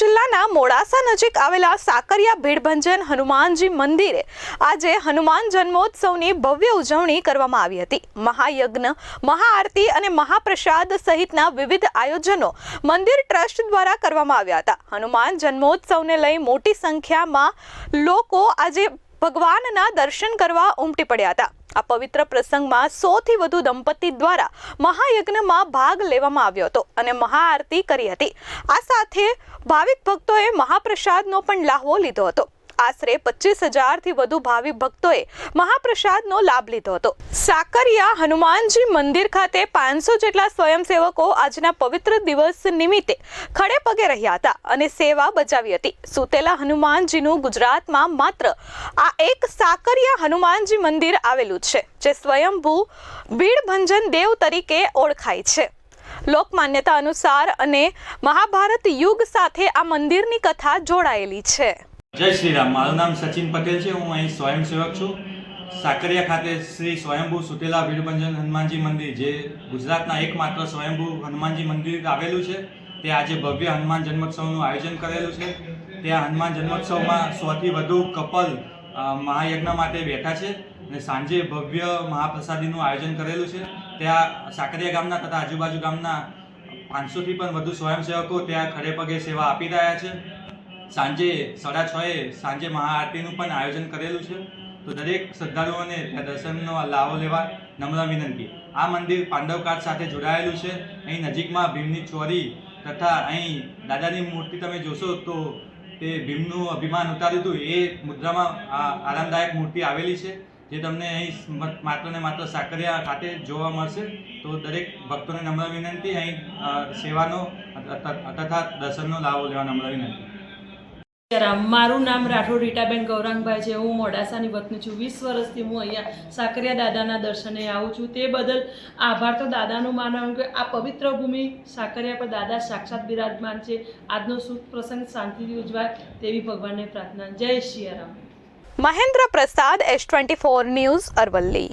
જિલ્લાના મોડાસા નજીક આવેલા સાકરિયા ભીડભંજન હનુમાનજી મંદિરે આજે હનુમાન જન્મોત્સવની ભવ્ય ઉજવણી કરવામાં આવી હતી. મહાયજ્ઞ, મહાઆરતી અને મહાપ્રસાદ સહિતના વિવિધ આયોજનો મંદિર ટ્રસ્ટ દ્વારા કરવામાં આવ્યા હતા. હનુમાન જન્મોત્સવને લઈ મોટી સંખ્યામાં લોકો આજે ભગવાનના દર્શન કરવા ઉમટી પડ્યા હતા. આ પવિત્ર પ્રસંગમાં સોથી વધુ દંપતી દ્વારા મહાયજ્ઞમાં ભાગ લેવામાં આવ્યો હતો અને મહાઆરતી કરી હતી. આ સાથે ભાવિક ભક્તોએ મહાપ્રસાદનો પણ લાહવો લીધો હતો. આશરે પચીસ હજારથી વધુ ભાવિક ભક્તોએ મહાપ્રસાદનો લાભ લીધો હતો. સાકરિયા હનુમાનજી મંદિર ખાતે પાંચસો જેટલા સ્વયંસેવકો આજના પવિત્ર દિવસ નિમિત્તે ખડે પગે રહ્યા હતા અને સેવા બજાવી હતી. સુતેલા હનુમાનજીનું ગુજરાતમાં માત્ર આ એક સાકરિયા હનુમાનજી મંદિર આવેલું છે, જે સ્વયંભૂ ભીડભંજન દેવ તરીકે ઓળખાય છે. લોકમાન્યતા અનુસાર અને મહાભારત યુગ સાથે આ મંદિરની કથા જોડાયેલી છે. જય શ્રી રામ. મારું નામ સચિન પટેલ છે. હું અહીં સ્વયંસેવક છું. સાકરિયા ખાતે શ્રી સ્વયંભૂ સુટેલા ભીડભંજન હનુમાનજી મંદિર, જે ગુજરાતના એકમાત્ર સ્વયંભૂ હનુમાનજી મંદિર આવેલું છે. તે આજે ભવ્ય હનુમાન જન્મોત્સવનું આયોજન કરેલું છે. ત્યાં હનુમાન જન્મોત્સવમાં સોથી વધુ કપલ મહાયજ્ઞ માટે બેઠા છે અને સાંજે ભવ્ય મહાપ્રસાદીનું આયોજન કરેલું છે. ત્યાં સાકરિયા ગામના તથા આજુબાજુ ગામના પાંચસોથી પણ વધુ સ્વયંસેવકો ત્યાં ખડે પગે સેવા આપી રહ્યા છે. સાંજે સાડા છ એ સાંજે મહાઆરતીનું પણ આયોજન કરેલું છે. તો દરેક શ્રદ્ધાળુઓને ત્યાં દર્શનનો લાવો લેવા નમ્ર વિનંતી. આ મંદિર પાંડવકાળ સાથે જોડાયેલું છે. અહીં નજીકમાં ભીમની ચોરી તથા અહીં દાદાની મૂર્તિ તમે જોશો તો તે ભીમનું અભિમાન ઉતાર્યું હતું. એ મુદ્રામાં આરામદાયક મૂર્તિ આવેલી છે, જે તમને અહીં માત્ર ને માત્ર સાકરિયા ખાતે જોવા મળશે. તો દરેક ભક્તોને નમ્ર વિનંતી. અહીં સેવાનો તથા દર્શનનો લાવો લેવા નમ્ર વિનંતી. રામ મારું નામ રાઠોડ રીટાબેન ગૌરાંગભાઈ છે. હું મોડાસાની વતની છું. વીસ વર્ષથી હું અહીંયા સાકરિયા દાદાના દર્શને આવું છું. તે બદલ આભાર તો દાદાનું માનવાનું કે આ પવિત્ર ભૂમિ સાકરિયા પર દાદા સાક્ષાત બિરાજમાન છે. આજનો શુભ પ્રસંગ શાંતિથી ઉજવાય તેવી ભગવાનને પ્રાર્થના. Jai Siyaram Mahendra Prasad S twenty four news Aravalli.